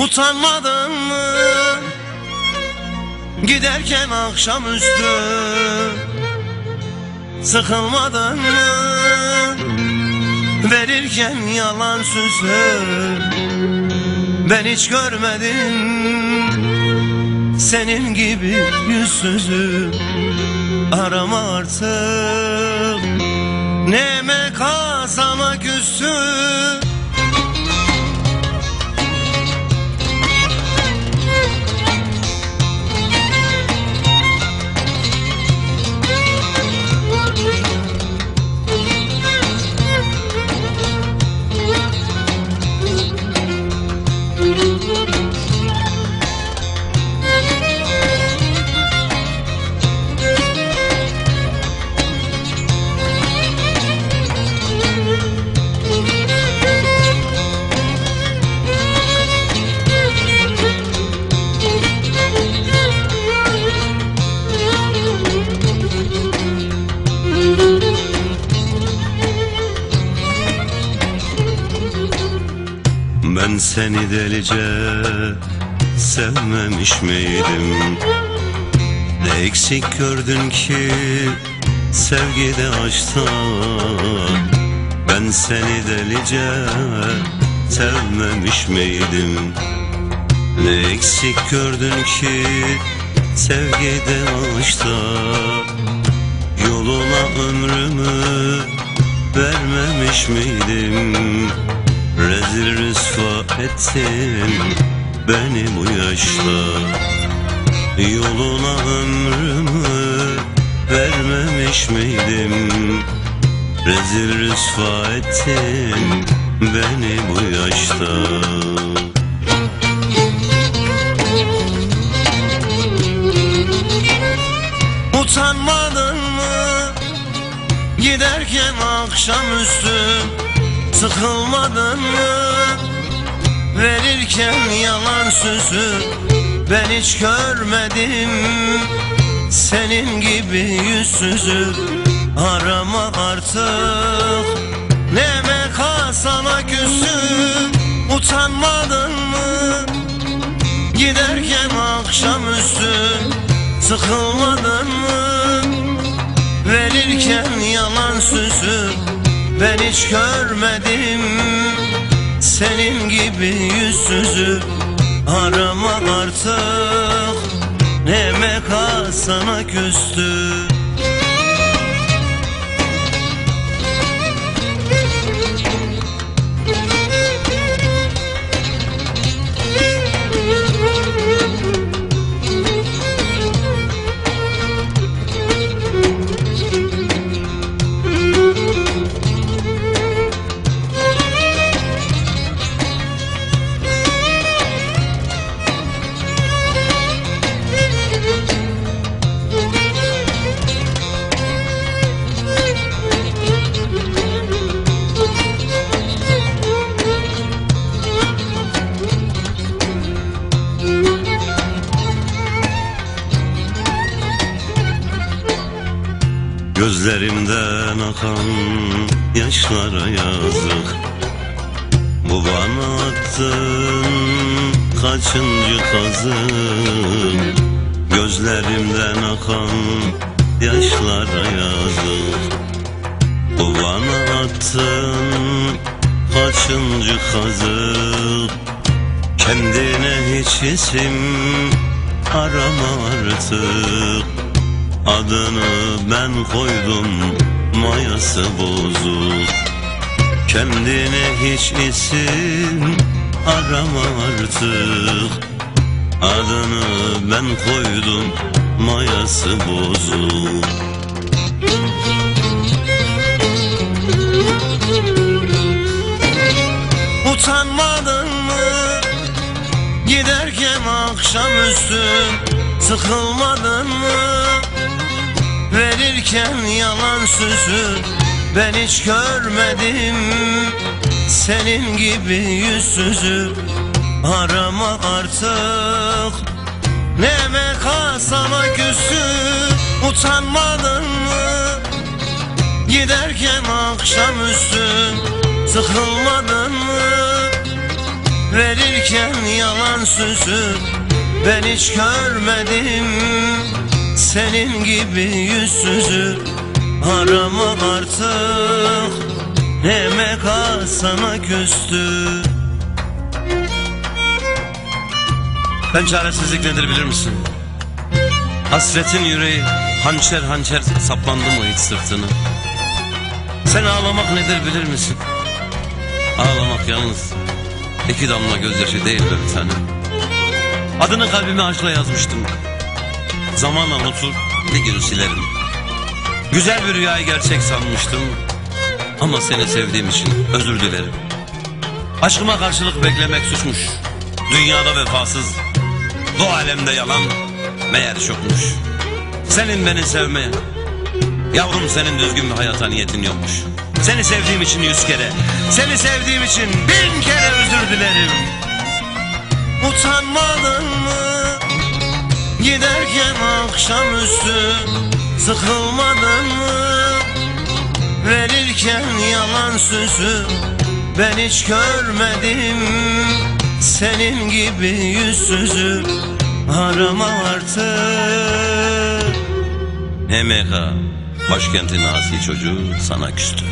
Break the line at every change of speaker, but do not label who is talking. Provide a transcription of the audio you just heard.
Utanmadın mı? Giderken akşamüstü. Sıkılmadın mı? Verirken yalan sözü Ben hiç görmedim Senin gibi yüzsüzü Arama artık. Neme kazama küstü Ben seni delice sevmemiş miydim? Ne eksik gördün ki sevgide aşkta Ben seni delice sevmemiş miydim? Ne eksik gördün ki sevgide aşkta Yoluna ömrümü vermemiş miydim? Rezil rüsva ettin beni bu yaşta. Yoluna ömrümü vermemiş miydim? Rezil rüsva ettin beni bu yaşta. Utanmadın mı? Giderken akşamüstü Sıkılmadın mı? Verirken yalan sözü Ben hiç görmedim. Senin gibi yüzsüzü Arama artık. Neme sana küsüm Utanmadın mı? Giderken akşamüstü Sıkılmadın mı? Verirken yalan sözü ben hiç görmedim senin gibi yüzsüzü. Arama artık ne meka sana küstü Gözlerimden akan yaşlara yazık. Bu bana attın kaçıncı kazık Gözlerimden akan yaşlara yazık. Bu bana attın kaçıncı kazık Kendine hiç isim arama artık Adını ben koydum mayası bozuk. Kendine hiç isim arama artık. Adını ben koydum mayası bozuk. Utanmadın mı? Giderken akşamüstü Sıkılmadın mı verirken yalan sözü Ben hiç görmedim. Senin gibi yüzsüzü Arama artık. Neme kasama küsü Utanmadın mı? Giderken akşamüstü Sıkılmadın mı? Verirken yalan sözü ben hiç görmedim Senin gibi yüzsüzü arama artık Demek ha sana küstü Ben çaresizlik nedir bilir misin? Hasretin yüreği hançer hançer saplandı mı hiç sırtını? Sen ağlamak nedir bilir misin? Ağlamak yalnız iki damla gözyaşı değil be bir tanem. Adını kalbime aşkla yazmıştım. Zamanla unutur bir gün silerim. Güzel bir rüyayı gerçek sanmıştım. Ama seni sevdiğim için özür dilerim. Aşkıma karşılık beklemek suçmuş. Dünyada vefasız. Bu alemde yalan meğer çokmuş. Senin beni sevmeye. Yavrum senin düzgün bir hayata niyetin yokmuş. Seni sevdiğim için yüz kere. Seni sevdiğim için bin kere özür dilerim. Utanmadın mı? Giderken akşamüstü sıkılmadın mı? Verirken yalan sözü ben hiç görmedim. Senin gibi yüzsüzü arama artık. MK başkentin asi çocuğu sana küstü